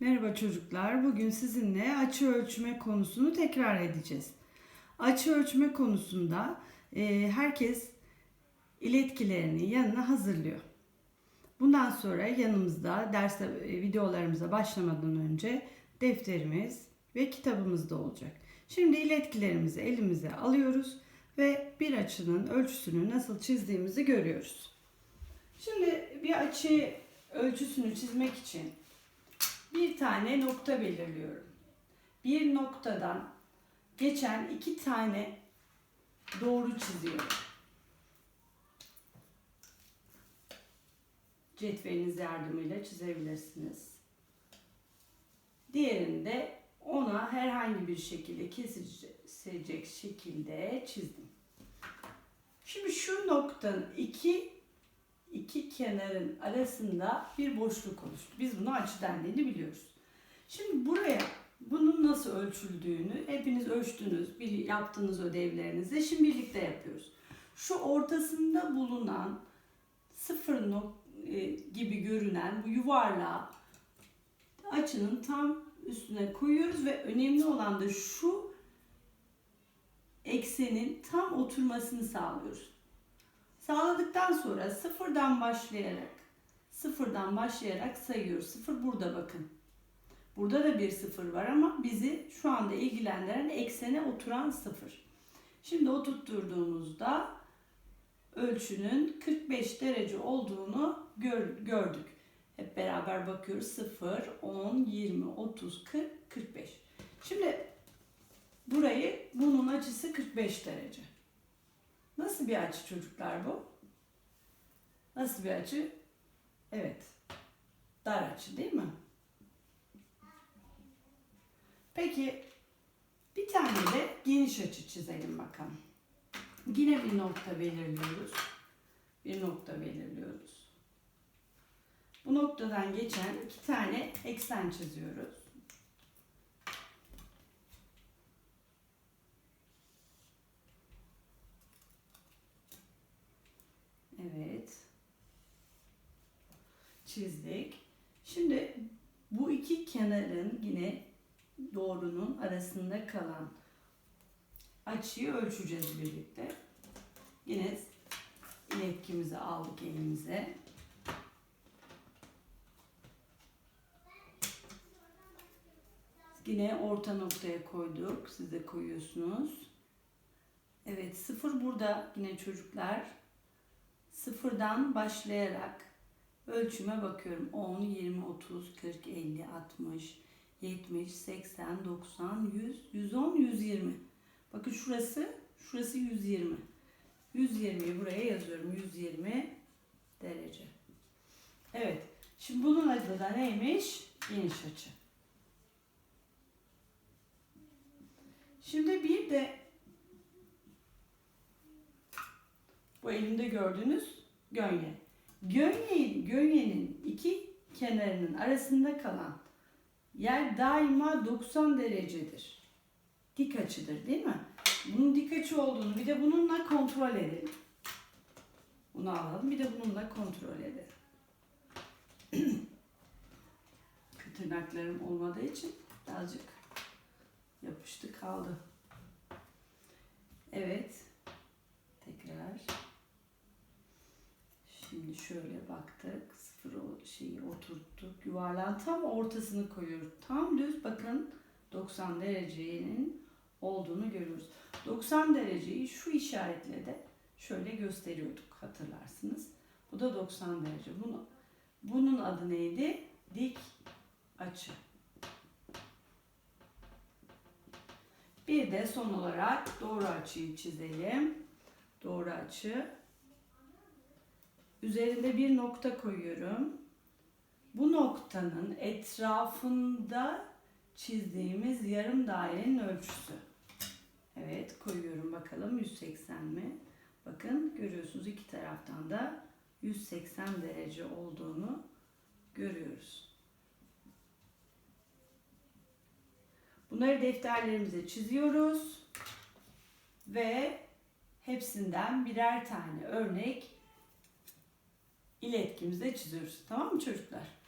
Merhaba çocuklar. Bugün sizinle açı ölçme konusunu tekrar edeceğiz. Açı ölçme konusunda e, herkes iletkilerini yanına hazırlıyor. Bundan sonra yanımızda derse e, videolarımıza başlamadan önce defterimiz ve kitabımız da olacak. Şimdi iletkilerimizi elimize alıyoruz ve bir açının ölçüsünü nasıl çizdiğimizi görüyoruz. Şimdi bir açı ölçüsünü çizmek için bir tane nokta belirliyorum. Bir noktadan geçen iki tane doğru çiziyorum. Cetveliniz yardımıyla çizebilirsiniz. Diğerini de ona herhangi bir şekilde kesecek şekilde çizdim. Şimdi şu noktanın iki kenarın arasında bir boşluk oluştu. Biz bunu açı dendiğini biliyoruz. Şimdi buraya bunun nasıl ölçüldüğünü hepiniz ölçtünüz, bir yaptığınız ödevlerinizde. Şimdi birlikte yapıyoruz. Şu ortasında bulunan sıfır nok e, gibi görünen bu yuvarlağı açının tam üstüne koyuyoruz ve önemli olan da şu eksenin tam oturmasını sağlıyoruz. Sağladıktan sonra sıfırdan başlayarak sıfırdan başlayarak sayıyoruz. Sıfır burada bakın. Burada da bir sıfır var ama bizi şu anda ilgilendiren eksene oturan sıfır. Şimdi oturtturduğumuzda ölçünün 45 derece olduğunu gör, gördük. Hep beraber bakıyoruz. 0, 10, 20, 30, 40, 45. Şimdi burayı bunun açısı 45 derece. Nasıl bir açı çocuklar bu? Nasıl bir açı? Evet. Dar açı değil mi? Peki bir tane de geniş açı çizelim bakalım. Yine bir nokta belirliyoruz. Bir nokta belirliyoruz. Bu noktadan geçen iki tane eksen çiziyoruz. Evet. Çizdik. Şimdi bu iki kenarın yine doğrunun arasında kalan açıyı ölçeceğiz birlikte. Yine iletkimizi aldık elimize. Yine orta noktaya koyduk. Siz de koyuyorsunuz. Evet sıfır burada yine çocuklar sıfırdan başlayarak ölçüme bakıyorum. 10, 20, 30, 40, 50, 60, 70, 80, 90, 100, 110, 120. Bakın şurası, şurası 120. 120'yi buraya yazıyorum. 120 derece. Evet. Şimdi bunun adı da neymiş? Geniş açı. Şimdi bir de bu elimde gördüğünüz gönye. Gönyenin, gönyenin iki kenarının arasında kalan yer daima 90 derecedir. Dik açıdır değil mi? Bunun dik açı olduğunu bir de bununla kontrol edelim. Bunu alalım bir de bununla kontrol edelim. Tırnaklarım olmadığı için birazcık yapıştı kaldı. Evet. Tekrar. Şimdi şöyle baktık. Sıfır o şeyi oturttuk. Yuvarlağın tam ortasını koyuyoruz. Tam düz bakın 90 derecenin olduğunu görüyoruz. 90 dereceyi şu işaretle de şöyle gösteriyorduk hatırlarsınız. Bu da 90 derece. Bunu, bunun adı neydi? Dik açı. Bir de son olarak doğru açıyı çizelim. Doğru açı. Üzerinde bir nokta koyuyorum. Bu noktanın etrafında çizdiğimiz yarım dairenin ölçüsü. Evet koyuyorum bakalım 180 mi? Bakın görüyorsunuz iki taraftan da 180 derece olduğunu görüyoruz. Bunları defterlerimize çiziyoruz ve hepsinden birer tane örnek iletkimize çiziyoruz. Tamam mı çocuklar?